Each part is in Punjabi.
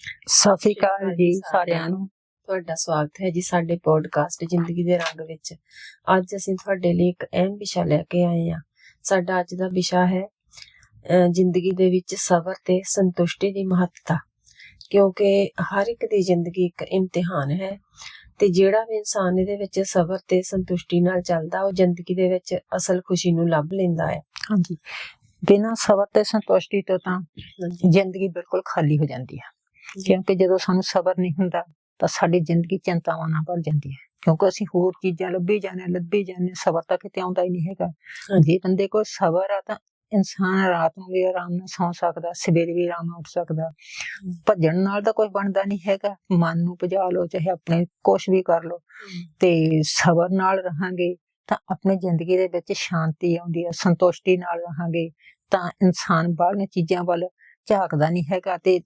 ਸਤਿ ਸ਼੍ਰੀ ਅਕਾਲ ਜੀ ਸਾਰਿਆਂ ਨੂੰ। ਤੁਹਾਡਾ ਸਵਾਗਤ ਹੈ ਜੀ ਸਾਡੇ ਪੋਡਕਾਸਟ ਜ਼ਿੰਦਗੀ ਦੇ ਰੰਗ ਵਿੱਚ। ਅੱਜ ਅਸੀਂ ਤੁਹਾਡੇ ਲਈ ਇੱਕ ਅਹਿਮ ਵਿਸ਼ਾ ਲੈ ਕੇ ਆਏ ਹਾਂ। ਸਾਡਾ ਅੱਜ ਦਾ ਵਿਸ਼ਾ ਹੈ ਜ਼ਿੰਦਗੀ ਦੇ ਵਿੱਚ ਸਬਰ ਤੇ ਸੰਤੁਸ਼ਟੀ ਦੀ ਮਹੱਤਤਾ। ਕਿਉਂਕਿ ਹਰ ਇੱਕ ਦੀ ਜ਼ਿੰਦਗੀ ਇੱਕ ਇਮਤਿਹਾਨ ਹੈ ਤੇ ਜਿਹੜਾ ਵੀ ਇਨਸਾਨ ਇਹਦੇ ਵਿੱਚ ਸਬਰ ਤੇ ਸੰਤੁਸ਼ਟੀ ਨਾਲ ਚੱਲਦਾ ਉਹ ਜ਼ਿੰਦਗੀ ਦੇ ਵਿੱਚ ਅਸਲ ਖੁਸ਼ੀ ਨੂੰ ਲੱਭ ਲੈਂਦਾ ਹੈ। ਹਾਂਜੀ। ਬਿਨਾਂ ਸਬਰ ਤੇ ਸੰਤੁਸ਼ਟੀ ਤੋਂ ਤਾਂ ਜ਼ਿੰਦਗੀ ਬਿਲਕੁਲ ਖਾਲੀ ਹੋ ਜਾਂਦੀ ਹੈ। ਕਿਉਂਕਿ ਜਦੋਂ ਸਾਨੂੰ ਸਬਰ ਨਹੀਂ ਹੁੰਦਾ ਤਾਂ ਸਾਡੀ ਜ਼ਿੰਦਗੀ ਚਿੰਤਾਵਾਂ ਨਾਲ ਭਰ ਜਾਂਦੀ ਹੈ। ਕਿਉਂਕਿ ਅਸੀਂ ਹੋਰ ਚੀਜ਼ਾਂ ਲੱਭੀ ਜਾਂਦੇ ਲੱਭੀ ਜਾਂਦੇ ਸਬਰ ਤਾਂ ਕਿਤੇ ਆਉਂਦਾ ਹੀ ਨਹੀਂ ਹੈਗਾ। ਜੇ ਬੰਦੇ ਕੋਲ ਸਬਰ ਆ ਤਾਂ ਇਨਸਾਨ ਰਾਤ ਨੂੰ ਵੀ ਆਰਾਮ ਨਾਲ ਸੌਂ ਸਕਦਾ ਸਵੇਰੇ ਵੀ ਆਰਾਮ ਨਾਲ ਉੱਠ ਸਕਦਾ। ਭੱਜਣ ਨਾਲ ਤਾਂ ਕੁਝ ਬਣਦਾ ਨਹੀਂ ਹੈਗਾ। ਮਨ ਨੂੰ ਭਜਾ ਲਓ ਚਾਹੇ ਆਪਣੇ ਕੁਛ ਵੀ ਕਰ ਲਓ। ਤੇ ਸਬਰ ਨਾਲ ਰਹਾਂਗੇ ਤਾਂ ਆਪਣੀ ਜ਼ਿੰਦਗੀ ਦੇ ਵਿੱਚ ਸ਼ਾਂਤੀ ਆਉਂਦੀ ਹੈ ਸੰਤੁਸ਼ਟੀ ਨਾਲ ਰਹਾਂਗੇ ਤਾਂ ਇਨਸਾਨ ਬਾਹਰਲੀਆਂ ਚੀਜ਼ਾਂ ਵੱਲ ਝਾਕਦਾ ਨਹੀਂ ਹੈਗਾ ਤੇ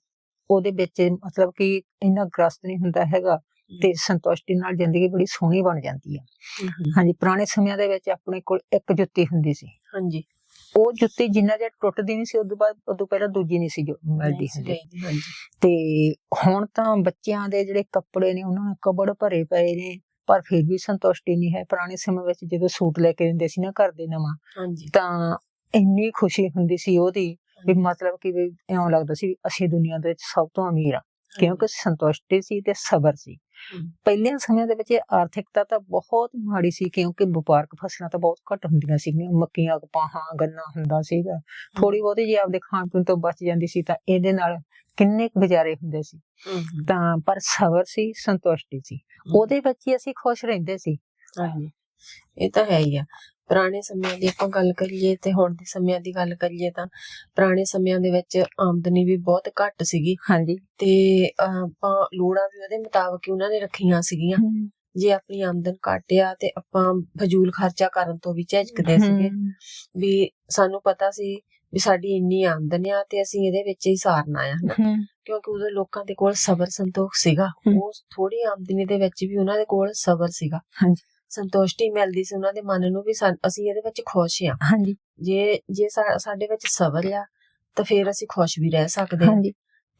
ਉਹਦੇ ਵਿੱਚ ਮਤਲਬ ਕਿ ਇੰਨਾ ਗ੍ਰਸਤ ਨਹੀਂ ਹੁੰਦਾ ਹੈਗਾ ਤੇ ਸੰਤੁਸ਼ਟੀ ਨਾਲ ਜ਼ਿੰਦਗੀ ਬੜੀ ਸੋਹਣੀ ਬਣ ਜਾਂਦੀ ਹੈ ਹਾਂਜੀ ਪੁਰਾਣੇ ਸਮਿਆਂ ਦੇ ਵਿੱਚ ਆਪਣੇ ਕੋਲ ਇੱਕ ਜੁੱਤੀ ਹੁੰਦੀ ਸੀ। ਹਾਂਜੀ। ਉਹ ਜੁੱਤੀ ਜਿੰਨਾ ਚਿਰ ਟੁੱਟਦੀ ਨਹੀਂ ਸੀ ਉਦੋਂ ਬਾਅਦ ਉਦੋਂ ਪਹਿਲਾਂ ਦੂਜੀ ਨਹੀਂ ਸੀ ਜੋ ਮਿਲਦੀ ਹੁੰਦੀ। ਹਾਂਜੀ। ਤੇ ਹੁਣ ਤਾਂ ਬੱਚਿਆਂ ਦੇ ਜਿਹੜੇ ਕੱਪੜੇ ਨੇ ਉਹਨਾਂ ਨੂੰ ਕਬੜ ਭਰੇ ਪਏ ਨੇ ਪਰ ਫਿਰ ਵੀ ਸੰਤੁਸ਼ਟੀ ਨਹੀਂ ਹੈ। ਪੁਰਾਣੇ ਸਮੇਂ ਵਿੱਚ ਜਦੋਂ ਸੂਟ ਲੈ ਕੇ ਦਿੰਦੇ ਸੀ ਨਾ ਘਰ ਦੇ ਨਵਾਂ ਤਾਂ ਇੰਨੀ ਖੁਸ਼ੀ ਹੁੰਦੀ ਸੀ ਉਹਦੀ ਵੀ ਮਤਲਬ ਕਿ ਵੀ ਇਉਂ ਲੱਗਦਾ ਸੀ ਵੀ ਅਸੀਂ ਦੁਨੀਆ ਦੇ ਵਿੱਚ ਸਭ ਤੋਂ ਅਮੀਰ ਆ। ਕਿਉਂਕਿ ਸੰਤੁਸ਼ਟੀ ਸੀ ਤੇ ਸਬਰ ਸੀ। ਪਹਿਲੇ ਸਮਿਆਂ ਦੇ ਵਿੱਚ ਆਰਥਿਕਤਾ ਤਾਂ ਬਹੁਤ ਮਾੜੀ ਸੀ ਕਿਉਂਕਿ ਵਪਾਰਕ ਫਸਲਾਂ ਤਾਂ ਬਹੁਤ ਘੱਟ ਹੁੰਦੀਆਂ ਸੀਗੀਆਂ। ਮੱਕੀਆਂ ਕਪਾਹਾਂ ਗੰਨਾ ਹੁੰਦਾ ਸੀਗਾ। ਥੋੜੀ ਬਹੁਤੀ ਜੇ ਆਪਦੇ ਖਾਣ ਪੀਣ ਤੋਂ ਬਚ ਜਾਂਦੀ ਸੀ ਤਾਂ ਇਹਦੇ ਨਾਲ ਕਿੰਨੇ ਕੁ ਗੁਜ਼ਾਰੇ ਹੁੰਦੇ ਸੀ। ਤਾਂ ਪਰ ਸਬਰ ਸੀ ਸੰਤੁਸ਼ਟੀ ਸੀ। ਉਹਦੇ ਵਿੱਚ ਹੀ ਅਸੀਂ ਖੁਸ਼ ਰਹਿੰਦੇ ਸੀ। ਹਾਂਜੀ। ਇਹ ਤਾਂ ਹੈ ਹੀ ਆ। ਪੁਰਾਣੇ ਸਮਿਆਂ ਦੀ ਆਪਾਂ ਗੱਲ ਕਰੀਏ ਤੇ ਹੁਣ ਦੇ ਸਮਿਆਂ ਦੀ ਗੱਲ ਕਰੀਏ ਤਾਂ ਪੁਰਾਣੇ ਸਮਿਆਂ ਦੇ ਵਿੱਚ ਆਮਦਨੀ ਵੀ ਬਹੁਤ ਘੱਟ ਸੀਗੀ। ਹਾਂਜੀ। ਤੇ ਆਪਾਂ ਲੋੜਾਂ ਵੀ ਉਹਦੇ ਮੁਤਾਬਕ ਹੀ ਉਹਨਾਂ ਨੇ ਰੱਖੀਆਂ ਸੀਗੀਆਂ। ਜੇ ਆਪਣੀ ਆਮਦਨ ਘੱਟ ਆ ਤੇ ਆਪਾਂ ਫਜ਼ੂਲ ਖਰਚਾ ਕਰਨ ਤੋਂ ਵੀ ਝਿਜਕਦੇ ਸੀਗੇ। ਵੀ ਸਾਨੂੰ ਪਤਾ ਸੀ ਵੀ ਸਾਡੀ ਇੰਨੀ ਆਮਦਨ ਆ ਤੇ ਅਸੀਂ ਇਹਦੇ ਵਿੱਚ ਹੀ ਸਾਰਨਾ ਆ ਹਨਾ। ਕਿਉਂਕਿ ਉਦੋਂ ਲੋਕਾਂ ਦੇ ਕੋਲ ਸਬਰ ਸੰਤੋਖ ਸੀਗਾ। ਉਹ ਥੋੜੀ ਆਮਦਨੀ ਦੇ ਵਿੱਚ ਵੀ ਉਹਨਾਂ ਦੇ ਕੋਲ ਸਬਰ ਸੀਗਾ। ਹਾਂਜੀ। ਸੰਤੁਸ਼ਟੀ ਮਿਲਦੀ ਸੀ ਉਹਨਾਂ ਦੇ ਮਨ ਨੂੰ ਵੀ ਅਸੀਂ ਇਹਦੇ ਵਿੱਚ ਖੁਸ਼ ਆ ਹਾਂਜੀ। ਜੇ ਜੇ ਸਾਡੇ ਵਿੱਚ ਸਬਰ ਆ ਤਾਂ ਫਿਰ ਅਸੀਂ ਖੁਸ਼ ਵੀ ਰਹਿ ਸਕਦੇ ਹਾਂ।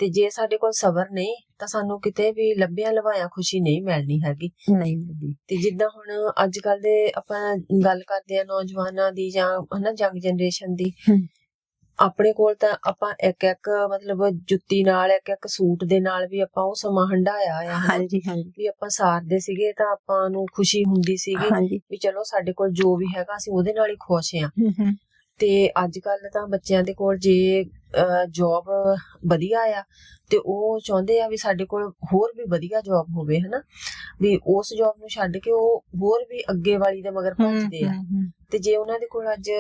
ਤੇ ਜੇ ਸਾਡੇ ਕੋਲ ਸਬਰ ਨਹੀਂ ਤਾਂ ਸਾਨੂੰ ਕਿਤੇ ਵੀ ਲੱਭਿਆ ਲਵਾਇਆ ਖੁਸ਼ੀ ਨਹੀਂ ਮਿਲਣੀ ਹੈਗੀ। ਨਹੀਂ ਮਿਲਦੀ। ਤੇ ਜਿੱਦਾਂ ਹੁਣ ਅੱਜ ਕੱਲ ਦੇ ਆਪਾਂ ਗੱਲ ਕਰਦੇ ਆ ਨੌਜਵਾਨਾਂ ਦੀ ਜਾਂ ਹਨਾ ਯੰਗ ਜਨਰੇਸ਼ਨ ਦੀ। ਆਪਣੇ ਕੋਲ ਤਾਂ ਆਪਾਂ ਇੱਕ ਇੱਕ ਮਤਲਬ ਜੁੱਤੀ ਨਾਲ ਇੱਕ ਇੱਕ ਸੂਟ ਦੇ ਨਾਲ ਵੀ ਆਪਾਂ ਉਹ ਸਮਾਂ ਹੰਡਾਇਆ ਆ। ਹਾਂਜੀ ਹਾਂਜੀ। ਵੀ ਆਪਾਂ ਸਾਰਦੇ ਸੀਗੇ ਤਾਂ ਆਪਾਂ ਨੂੰ ਖੁਸ਼ੀ ਹੁੰਦੀ ਸੀਗੀ ਵੀ ਚਲੋ ਸਾਡੇ ਕੋਲ ਜੋ ਵੀ ਹੈਗਾ ਅਸੀਂ ਉਹਦੇ ਨਾਲ ਹੀ ਖੁਸ਼ ਆ ਤੇ ਅੱਜ ਕੱਲ ਤਾਂ ਬੱਚਿਆਂ ਦੇ ਕੋਲ ਜੇ ਜੌਬ ਵਧੀਆ ਆ ਤੇ ਉਹ ਚਾਹੁੰਦੇ ਆ ਵੀ ਸਾਡੇ ਕੋਲ ਹੋਰ ਵੀ ਵਧੀਆ ਜੌਬ ਹੋਵੇ ਹਨਾ? ਵੀ ਉਸ ਜੌਬ ਨੂੰ ਛੱਡ ਕੇ ਉਹ ਹੋਰ ਵੀ ਅੱਗੇ ਵਾਲੀ ਦੇ ਮਗਰ ਭੱਜਦੇ ਆ। ਤੇ ਜੇ ਉਹਨਾਂ ਦੇ ਕੋਲ ਅੱਜ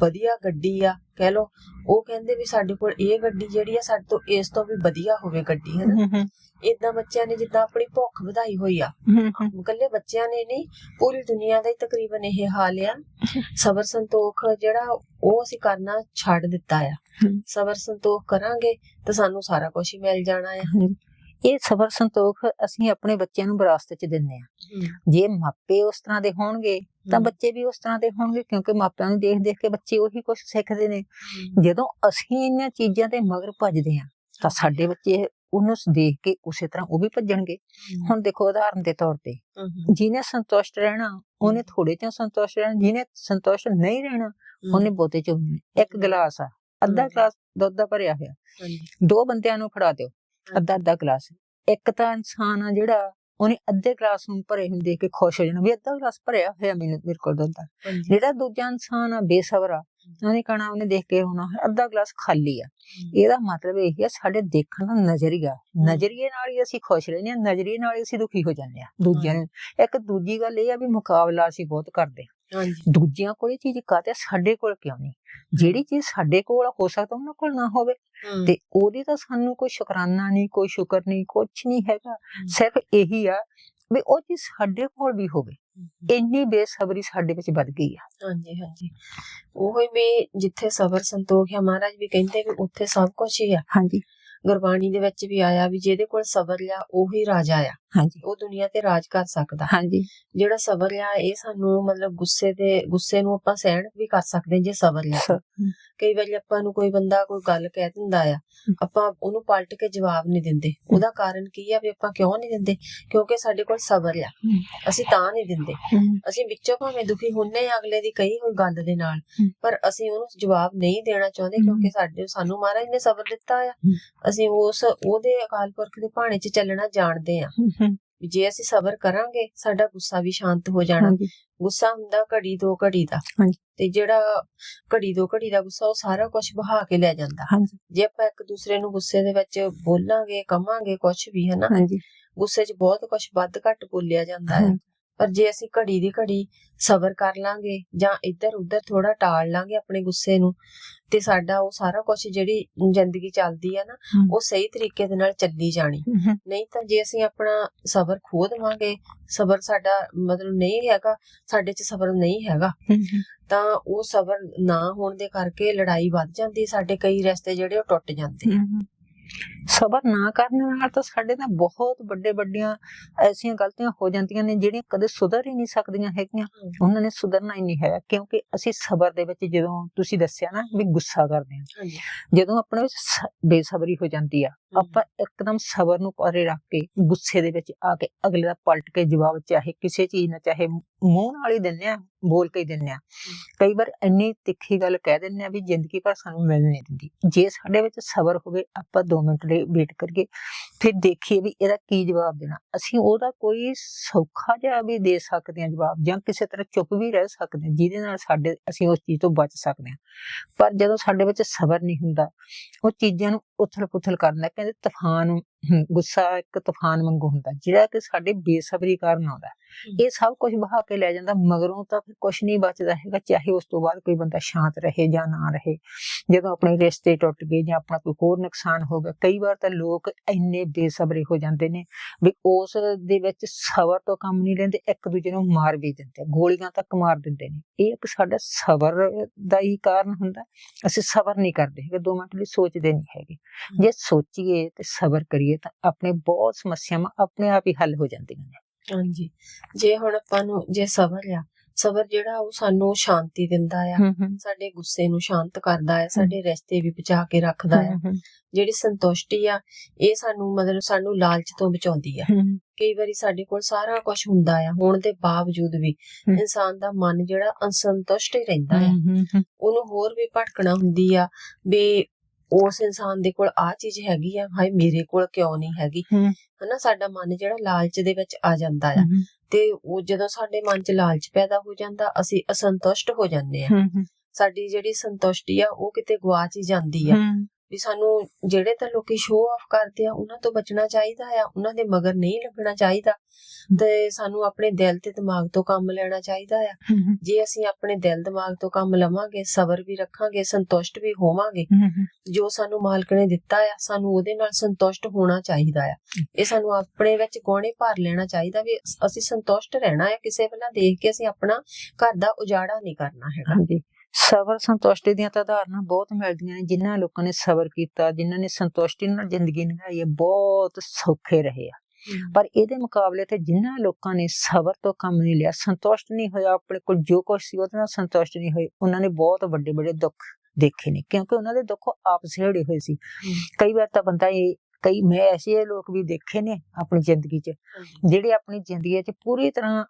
ਵਧੀਆ ਗੱਡੀ ਆ ਕਹਿ ਲੋ ਉਹ ਕਹਿੰਦੇ ਵੀ ਸਾਡੇ ਕੋਲ ਇਹ ਗੱਡੀ ਜਿਹੜੀ ਆ ਸਾਡੇ ਤੋਂ ਇਸ ਤੋਂ ਵੀ ਵਧੀਆ ਹੋਵੇ ਗੱਡੀ ਹਨਾ? ਇਦਾਂ ਬੱਚਿਆਂ ਨੇ ਜਿੱਦਾਂ ਆਪਣੀ ਭੁੱਖ ਵਧਾਈ ਹੋਈ ਆ। ਇਕੱਲੇ ਬੱਚਿਆਂ ਨੇ ਨਹੀਂ ਪੂਰੀ ਦੁਨੀਆ ਦਾ ਹੀ ਤਕਰੀਬਨ ਇਹ ਹਾਲ ਆ। ਸਬਰ ਸੰਤੋਖ ਜਿਹੜਾ ਉਹ ਅਸੀਂ ਕਰਨਾ ਛੱਡ ਦਿੱਤਾ ਆ। ਸਬਰ ਸੰਤੋਖ ਕਰਾਂਗੇ ਤਾਂ ਸਾਨੂੰ ਸਾਰਾ ਕੁਝ ਹੀ ਮਿਲ ਜਾਣਾ ਆ। ਇਹ ਸਬਰ ਸੰਤੋਖ ਅਸੀਂ ਆਪਣੇ ਬੱਚਿਆਂ ਨੂੰ ਵਿਰਾਸਤ ਚ ਦਿੰਦੇ ਆ। ਜੇ ਮਾਪੇ ਉਸ ਤਰ੍ਹਾਂ ਦੇ ਹੋਣਗੇ ਤਾਂ। ਬੱਚੇ ਵੀ ਉਸ ਤਰ੍ਹਾਂ ਦੇ ਹੋਣਗੇ ਕਿਉਂਕਿ ਮਾਪਿਆਂ ਨੂੰ ਦੇਖ ਦੇਖ ਕੇ ਬੱਚੇ ਉਹੀ ਕੁਝ ਸਿੱਖਦੇ ਨੇ। ਜਦੋਂ ਅਸੀਂ ਇਹਨਾਂ ਚੀਜ਼ਾਂ ਦੇ ਮਗਰ ਭੱਜਦੇ ਆ ਤਾਂ ਸਾਡੇ ਬੱਚੇ ਉਹਨੂੰ ਦੇਖ ਕੇ ਉਸੇ ਤਰ੍ਹਾਂ ਉਹ ਵੀ ਭੱਜਣਗੇ। ਹੁਣ ਦੇਖੋ ਉਦਾਹਰਨ ਦੇ ਤੌਰ ਤੇ ਜਿਹਨੇ ਸੰਤੁਸ਼ਟ ਰਹਿਣਾ ਉਹਨੇ ਥੋੜੇ ਚ ਸੰਤੁਸ਼ਟ ਰਹਿਣਾ ਜਿਹਨੇ ਸੰਤੁਸ਼ਟ ਨਹੀਂ ਰਹਿਣਾ ਉਹਨੇ ਬਹੁਤੇ ਚ ਇੱਕ ਗਲਾਸ ਆ ਅੱਧਾ। ਗਲਾਸ ਦੁੱਧ ਦਾ ਭਰਿਆ ਹੋਇਆ। ਦੋ ਬੰਦਿਆਂ ਨੂੰ ਫੜਾ ਦਿਓ ਅੱਧਾ ਅੱਧਾ ਗਲਾਸ। ਇੱਕ ਤਾਂ ਇਨਸਾਨ ਆ ਜਿਹੜਾ ਉਹਨੇ ਅੱਧੇ ਗਲਾਸ ਨੂੰ ਭਰੇ ਦੇਖ ਕੇ ਖੁਸ਼ ਹੋ ਜਾਣਾ ਵੀ ਅੱਧਾ ਗਲਾਸ ਭਰਿਆ ਹੋਇਆ ਮੈਨੂੰ ਮੇਰੇ ਕੋਲ ਦੁੱਧ ਦਾ। ਜਿਹੜਾ ਦੂਜਾ ਇਨਸਾਨ ਆ ਬੇਸਬਰ ਆ ਉਹਨੇ ਕਹਣਾ ਉਹਨੇ ਦੇਖ ਕੇ ਹੋਣਾ ਅੱਧਾ ਗਲਾਸ ਖਾਲੀ ਆ। ਇਹਦਾ ਮਤਲਬ ਇਹ ਹੈ ਸਾਡੇ ਦੇਖਣ ਦਾ ਨਜ਼ਰੀਆ ਨਜ਼ਰੀਏ ਨਾਲ ਹੀ ਅਸੀਂ ਖੁਸ਼ ਰਹਿੰਦੇ ਹਾਂ ਨਜ਼ਰੀਏ ਨਾਲ ਹੀ ਅਸੀਂ ਦੁਖੀ ਹੋ ਜਾਂਦੇ ਹਾਂ। ਦੂਜਿਆਂ ਨੂੰ ਇੱਕ ਦੂਜੀ ਗੱਲ ਇਹ ਆ ਵੀ ਮੁਕਾਬਲਾ ਅਸੀਂ ਬਹੁਤ ਕਰਦੇ ਦੂਜਿਆਂ ਕੋਲ ਇਹ ਚੀਜ਼ ਕਾਤੇ ਸਾਡੇ ਕੋਲ ਕਿਉਂ ਨਹੀਂ? ਜਿਹੜੀ ਚੀਜ਼ ਸਾਡੇ ਕੋਲ ਆ, ਹੋ ਸਕਦਾ ਉਹਨਾਂ ਕੋਲ ਨਾ ਹੋਵੇ। ਤੇ ਉਹਦੀ ਤਾਂ ਸਾਨੂੰ ਕੋਈ ਸ਼ੁਕਰਾਨਾ ਨਹੀਂ ਕੋਈ ਸ਼ੁਕਰ ਨਹੀਂ ਕੁਝ ਨਹੀਂ ਹੈਗਾ। ਸਿਰਫ ਇਹੀ ਆ ਵੀ ਉਹ ਚੀਜ਼ ਸਾਡੇ ਕੋਲ ਵੀ ਹੋਵੇ। ਇੰਨੀ ਬੇਸਬਰੀ ਸਾਡੇ ਵਿੱਚ ਵੱਧ ਗਈ ਆ। ਹਾਂਜੀ ਹਾਂਜੀ। ਉਹ ਹੀ ਵੀ ਜਿੱਥੇ ਸਬਰ ਸੰਤੋਖ ਹੈ ਮਹਾਰਾਜ ਵੀ ਕਹਿੰਦੇ ਵੀ ਉੱਥੇ ਸਭ ਕੁਝ ਹੀ ਆ। ਹਾਂਜੀ। ਗੁਰਬਾਣੀ ਦੇ ਵਿੱਚ ਵੀ ਆਇਆ ਵੀ ਜਿਹਦੇ ਕੋਲ ਸਬਰ ਆ ਉਹੀ ਰਾਜਾ ਆ। ਹਾਂਜੀ। ਉਹ ਦੁਨੀਆ ਤੇ ਰਾਜ ਕਰ ਸਕਦਾ। ਹਾਂਜੀ। ਜਿਹੜਾ ਸਬਰ ਆ ਇਹ ਸਾਨੂੰ ਮਤਲਬ ਗੁੱਸੇ ਦੇ ਗੁੱਸੇ ਨੂੰ ਆਪਾਂ ਸਹਿਣ ਵੀ ਕਰ ਸਕਦੇ ਜੇ ਸਬਰ ਆ। ਸ- ਕਈ ਵਾਰੀ ਆਪਾਂ ਨੂੰ ਕੋਈ ਬੰਦਾ ਕੋਈ ਗੱਲ ਕਹਿ ਦਿੰਦਾ ਆ ਆਪਾਂ ਉਹਨੂੰ ਪਲਟ ਕੇ ਜਵਾਬ ਨਹੀਂ ਦਿੰਦੇ। ਉਹਦਾ ਕਾਰਨ ਕੀ ਆ ਵੀ ਆਪਾਂ ਕਿਉਂ ਨਹੀਂ ਦਿੰਦੇ? ਕਿਉਂਕਿ ਸਾਡੇ ਕੋਲ ਸਬਰ ਆ। ਅਸੀਂ ਤਾਂ ਨਹੀਂ ਦਿੰਦੇ। ਅਸੀਂ ਵਿੱਚੋਂ ਭਾਵੇਂ ਦੁਖੀ ਹੁੰਨੇ ਆ ਅਗਲੇ ਦੀ ਕਹੀ ਹੋਈ ਗੱਲ ਦੇ ਨਾਲ। ਪਰ ਅਸੀਂ ਉਹਨੂੰ ਜਵਾਬ ਨਹੀਂ ਦੇਣਾ ਚਾਹੁੰਦੇ। ਕਿਉਂਕਿ ਸਾਡੇ ਸਾਨੂੰ ਮਹਾਰਾਜ ਨੇ ਸਬਰ ਦਿੱਤਾ ਆ। ਅਸੀਂ ਉਸ ਉਹਦੇ ਅਕਾਲ ਪੁਰਖ ਦੇ ਭਾਣੇ 'ਚ ਚੱਲਣਾ ਜਾਣਦੇ ਆ। ਜੇ ਅਸੀਂ ਸਬਰ ਕਰਾਂਗੇ ਸਾਡਾ ਗੁੱਸਾ ਵੀ ਸ਼ਾਂਤ ਹੋ ਜਾਣਾ। ਗੁੱਸਾ ਹੁੰਦਾ ਘੜੀ ਦੋ ਘੜੀ ਦਾ। ਤੇ ਜਿਹੜਾ ਘੜੀ ਦੋ ਘੜੀ ਦਾ ਗੁੱਸਾ ਉਹ ਸਾਰਾ ਕੁਝ ਬਹਾ ਕੇ ਲੈ ਜਾਂਦਾ। ਜੇ ਆਪਾਂ ਇੱਕ ਦੂਸਰੇ ਨੂੰ ਗੁੱਸੇ ਦੇ ਵਿੱਚ ਬੋਲਾਂਗੇ ਕਵਾਂਗੇ ਕੁਝ ਵੀ ਹਨਾ? ਹਾਂਜੀ। ਗੁੱਸੇ 'ਚ ਬਹੁਤ ਕੁਝ ਵੱਧ ਘੱਟ ਬੋਲਿਆ ਜਾਂਦਾ ਹੈ। ਪਰ ਜੇ ਅਸੀਂ ਘੜੀ ਦੀ ਘੜੀ ਸਬਰ ਕਰ ਲਾਂਗੇ ਜਾਂ ਇੱਧਰ ਉੱਧਰ ਥੋੜਾ ਟਾਲ ਲਾਂਗੇ ਆਪਣੇ ਗੁੱਸੇ ਨੂੰ ਤੇ ਸਾਡਾ ਉਹ ਸਾਰਾ ਕੁਝ ਜਿਹੜੀ ਜ਼ਿੰਦਗੀ ਚੱਲਦੀ ਆ ਨਾ। ਉਹ ਸਹੀ ਤਰੀਕੇ ਦੇ ਨਾਲ ਚੱਲੀ ਜਾਣੀ। ਨਹੀਂ ਤਾਂ ਜੇ ਅਸੀਂ ਆਪਣਾ ਸਬਰ ਖੋ ਦੇਵਾਂਗੇ ਸਬਰ ਸਾਡਾ ਮਤਲਬ ਨਹੀਂ ਹੈਗਾ ਸਾਡੇ 'ਚ ਸਬਰ ਨਹੀਂ ਹੈਗਾ। ਤਾਂ ਉਹ ਸਬਰ ਨਾ ਹੋਣ ਦੇ ਕਰਕੇ ਲੜਾਈ ਵੱਧ ਜਾਂਦੀ ਸਾਡੇ ਕਈ ਰਿਸ਼ਤੇ ਜਿਹੜੇ ਉਹ ਟੁੱਟ ਜਾਂਦੇ ਸਬਰ ਨਾ ਕਰਨ ਨਾਲ ਤਾਂ ਸਾਡੇ ਨਾਲ ਬਹੁਤ ਵੱਡੇ ਵੱਡੀਆਂ ਐਸੀਆਂ ਗਲਤੀਆਂ ਹੋ ਜਾਂਦੀਆਂ ਨੇ ਜਿਹੜੀਆਂ ਕਦੇ ਸੁਧਰ ਹੀ ਨਹੀਂ ਸਕਦੀਆਂ ਹੈਗੀਆਂ। ਉਹਨਾਂ ਨੇ ਸੁਧਰਨਾ ਹੀ ਨਹੀਂ ਹੈ ਕਿਉਂਕਿ ਅਸੀਂ ਸਬਰ ਦੇ ਵਿੱਚ ਜਦੋਂ ਤੁਸੀਂ ਦੱਸਿਆ ਨਾ ਵੀ ਗੁੱਸਾ ਕਰਦੇ ਹਾਂ ਜਦੋਂ ਆਪਣੇ ਵਿੱਚ ਬੇਸਬਰੀ ਹੋ ਜਾਂਦੀ ਆ ਆਪਾਂ ਇੱਕਦਮ ਸਬਰ ਨੂੰ ਪਰੇ ਰੱਖ ਕੇ ਗੁੱਸੇ ਦੇ ਵਿੱਚ ਆ ਕੇ ਅਗਲੇ ਦਾ ਪਲਟ ਕੇ ਜਵਾਬ ਚਾਹੇ ਕਿਸੇ ਚੀਜ਼ ਨਾਲ ਚਾਹੇ ਮੂੰਹ ਨਾਲ ਹੀ ਦਿੰਨੇ ਆ ਬੋਲ ਕੇ ਹੀ ਦਿੰਨੇ ਆ ਕਈ ਵਾਰ ਇੰਨੀ ਤਿੱਖੀ ਗੱਲ ਕਹਿ ਦਿੰਨੇ ਆ ਵੀ ਜ਼ਿੰਦਗੀ ਭਰ ਸਾਨੂੰ ਮਿਲ ਨਹੀਂ ਦਿੰਦੀ। ਜੇ ਸਾਡੇ ਵਿੱਚ ਸਬਰ ਹੋਵੇ ਆਪਾਂ 2 ਮਿੰਟ ਲਈ ਵੇਟ ਕਰੀਏ ਫਿਰ ਦੇਖੀਏ ਵੀ ਇਹਦਾ ਕੀ ਜਵਾਬ ਦੇਣਾ। ਅਸੀਂ ਉਹਦਾ ਕੋਈ ਸੌਖਾ ਜਿਹਾ ਵੀ ਦੇ ਸਕਦੇ ਹਾਂ ਜਵਾਬ ਜਾਂ ਕਿਸੇ ਤਰ੍ਹਾਂ ਚੁੱਪ ਵੀ ਰਹਿ ਸਕਦੇ ਹਾਂ ਜਿਹਦੇ ਨਾਲ ਸਾਡੇ ਅਸੀਂ ਉਸ ਚੀਜ਼ ਤੋਂ ਬਚ ਸਕਦੇ ਹਾਂ। ਪਰ ਜਦੋਂ ਸਾਡੇ ਵਿੱਚ ਸਬਰ ਨਹੀਂ ਹੁੰਦਾ ਉਹ ਚੀਜ਼ਾਂ ਨੂੰ ਉਥਲ ਪੁਥਲ ਕਰਨਾ ਤੂਫਾਨ ਹਮ, ਗੁੱਸਾ ਇੱਕ ਤੂਫਾਨ ਵਾਂਗੂ ਹੁੰਦਾ ਜਿਹੜਾ ਕਿ ਸਾਡੇ ਬੇਸਬਰੀ ਕਾਰਨ ਆਉਂਦਾ। ਇਹ ਸਭ ਕੁਝ ਬਹਾ ਕੇ ਲੈ ਜਾਂਦਾ ਮਗਰੋਂ ਤਾਂ ਫਿਰ ਕੁਝ ਨਹੀਂ ਬਚਦਾ ਹੈਗਾ ਚਾਹੇ ਉਸ ਤੋਂ ਬਾਅਦ ਕੋਈ ਬੰਦਾ ਸ਼ਾਂਤ ਰਹੇ ਜਾਂ ਨਾ ਰਹੇ। ਜਦੋਂ ਆਪਣੇ ਰਿਸ਼ਤੇ ਟੁੱਟ ਗਏ ਜਾਂ ਆਪਣਾ ਕੋਈ ਹੋਰ ਨੁਕਸਾਨ ਹੋ ਗਿਆ ਕਈ ਵਾਰ ਤਾਂ ਲੋਕ ਇੰਨੇ ਬੇਸਬਰੇ ਹੋ ਜਾਂਦੇ ਨੇ ਵੀ ਉਸ ਦੇ ਵਿੱਚ ਸਬਰ ਤੋਂ ਕੰਮ ਨਹੀਂ ਲੈਂਦੇ ਇੱਕ ਦੂਜੇ ਨੂੰ ਮਾਰ ਵੀ ਦਿੰਦੇ ਗੋਲੀਆਂ ਤੱਕ ਮਾਰ ਦਿੰਦੇ ਨੇ। ਇਹ ਇੱਕ ਸਾਡਾ ਸਬਰ ਦਾ ਹੀ ਕਾਰਨ ਹੁੰਦਾ ਅਸੀਂ ਸਬਰ ਨਹੀਂ ਕਰਦੇ ਹੈਗੇ ਦੋ ਮਿੰਟ ਲਈ ਸੋਚਦੇ ਨਹੀਂ ਹੈਗੇ। ਜੇ ਸੋਚੀਏ ਤੇ ਸਬਰ ਕਰੀਏ ਤਾਂ ਆਪਣੇ ਬਹੁਤ ਸਮੱਸਿਆਵਾਂ ਆਪਣੇ ਆਪ ਹੀ ਹੱਲ ਹੋ ਜਾਂਦੀਆਂ ਨੇ। ਹਾਂਜੀ। ਜੇ ਹੁਣ ਆਪਾਂ ਨੂੰ ਜੇ ਸਬਰ ਆ ਸਬਰ ਜਿਹੜਾ ਉਹ ਸਾਨੂੰ ਸ਼ਾਂਤੀ ਦਿੰਦਾ ਆ ਸਾਡੇ ਗੁੱਸੇ ਨੂੰ ਸ਼ਾਂਤ ਕਰਦਾ ਆ ਸਾਡੇ ਰਿਸ਼ਤੇ ਵੀ ਬਚਾ ਕੇ ਰੱਖਦਾ ਆ। ਜਿਹੜੀ ਸੰਤੁਸ਼ਟੀ ਆ ਇਹ ਸਾਨੂੰ ਮਤਲਬ ਸਾਨੂੰ ਲਾਲਚ ਤੋਂ ਬਚਾਉਂਦੀ ਆ। ਕਈ ਵਾਰੀ ਸਾਡੇ ਕੋਲ ਸਾਰਾ ਕੁਝ ਹੁੰਦਾ ਆ ਹੋਣ ਦੇ ਬਾਵਜੂਦ ਵੀ। ਇਨਸਾਨ ਦਾ ਮਨ ਜਿਹੜਾ ਅਸੰਤੁਸ਼ਟ ਹੀ ਰਹਿੰਦਾ ਆ। ਉਹਨੂੰ ਹੋਰ ਵੀ ਭਟਕਣਾ ਹੁੰਦੀ ਆ ਵੀ ਉਸ ਇਨਸਾਨ ਦੇ ਕੋਲ ਆ ਚੀਜ਼ ਹੈਗੀ ਆ ਹਾਏ ਮੇਰੇ ਕੋਲ ਕਿਉਂ ਨਹੀਂ ਹੈਗੀ। ਹਨਾ ਸਾਡਾ ਮਨ ਜਿਹੜਾ ਲਾਲਚ ਦੇ ਵਿੱਚ ਆ ਜਾਂਦਾ ਆ। ਤੇ ਉਹ ਜਦੋਂ ਸਾਡੇ ਮਨ 'ਚ ਲਾਲਚ ਪੈਦਾ ਹੋ ਜਾਂਦਾ ਅਸੀਂ ਅਸੰਤੁਸ਼ਟ ਹੋ ਜਾਂਦੇ ਆ। ਸਾਡੀ ਜਿਹੜੀ ਸੰਤੁਸ਼ਟੀ ਆ ਉਹ ਕਿਤੇ ਗਵਾਚ ਹੀ ਜਾਂਦੀ ਆ। ਵੀ ਸਾਨੂੰ ਜਿਹੜੇ ਤਾਂ ਲੋਕੀ ਸ਼ੋਅ ਆਫ ਕਰਦੇ ਆ ਉਹਨਾਂ ਤੋਂ ਬਚਣਾ ਚਾਹੀਦਾ ਆ ਉਹਨਾਂ ਦੇ ਮਗਰ ਨਹੀਂ ਲੱਗਣਾ ਚਾਹੀਦਾ। ਤੇ ਸਾਨੂੰ ਆਪਣੇ ਦਿਲ ਤੇ ਦਿਮਾਗ ਤੋਂ ਕੰਮ ਲੈਣਾ ਚਾਹੀਦਾ ਆ। ਜੇ ਅਸੀਂ ਆਪਣੇ ਦਿਲ ਦਿਮਾਗ ਤੋਂ ਕੰਮ ਲਵਾਂਗੇ ਸਬਰ ਵੀ ਰੱਖਾਂਗੇ ਸੰਤੁਸ਼ਟ ਵੀ ਹੋਵਾਂਗੇ ਜੋ ਸਾਨੂੰ ਮਾਲਕ ਨੇ ਦਿੱਤਾ ਆ ਸਾਨੂੰ ਉਹਦੇ ਨਾਲ ਸੰਤੁਸ਼ਟ ਹੋਣਾ ਚਾਹੀਦਾ ਆ। ਇਹ ਸਾਨੂੰ ਆਪਣੇ ਵਿੱਚ ਗੋਣੇ ਭਰ ਲੈਣਾ ਚਾਹੀਦਾ ਵੀ ਅਸ- ਸੰਤੁਸ਼ਟ ਰਹਿਣਾ ਹੈ ਕਿਸੇ ਵੱਲੋਂ ਦੇਖ ਕੇ ਅਸੀਂ ਆਪਣਾ ਘਰ ਦਾ ਉਜਾੜਾ ਨਹੀਂ ਕਰਨਾ ਹੈਗਾ। ਸਬਰ ਸੰਤੁਸ਼ਟੀ ਦੀਆਂ ਤਾਂ ਉਦਾਹਰਨਾਂ ਬਹੁਤ ਮਿਲਦੀਆਂ ਨੇ ਜਿਨ੍ਹਾਂ ਲੋਕਾਂ ਨੇ ਸਬਰ ਕੀਤਾ ਜਿਨ੍ਹਾਂ ਨੇ ਸੰਤੁਸ਼ਟੀ ਨਾਲ ਜ਼ਿੰਦਗੀ ਨਿਭਾਈ ਬਹੁਤ ਸੌਖੇ ਰਹੇ ਆ। ਪਰ ਇਹਦੇ ਮੁਕਾਬਲੇ ਤੇ ਜਿਨ੍ਹਾਂ ਲੋਕਾਂ ਨੇ ਸਬਰ ਤੋਂ ਕੰਮ ਨਹੀਂ ਲਿਆ ਸੰਤੁਸ਼ਟ ਨਹੀਂ ਹੋਇਆ ਆਪਣੇ ਕੋਲ ਜੋ ਕੁਝ ਸੀ ਉਹਦੇ ਨਾਲ ਸੰਤੁਸ਼ਟ ਨਹੀਂ ਹੋਏ ਉਹਨਾਂ ਨੇ ਬਹੁਤ ਵੱਡੇ ਵੱਡੇ ਦੁੱਖ ਦੇਖੇ ਨੇ ਕਿਉਂਕਿ ਉਹਨਾਂ ਦੇ ਦੁੱਖ ਆਪ ਸਹਿੜੇ ਹੋਏ ਸੀ। ਕਈ ਵਾਰ ਤਾਂ ਬੰਦਾ ਇਹ ਕਈ ਮੈਂ ਐਸੇ ਲੋਕ ਵੀ ਦੇਖੇ ਨੇ ਆਪਣੀ ਜ਼ਿੰਦਗੀ 'ਚ ਜਿਹੜੇ ਆਪਣੀ ਜ਼ਿੰਦਗੀ 'ਚ ਪੂਰੀ ਤਰ੍ਹਾਂ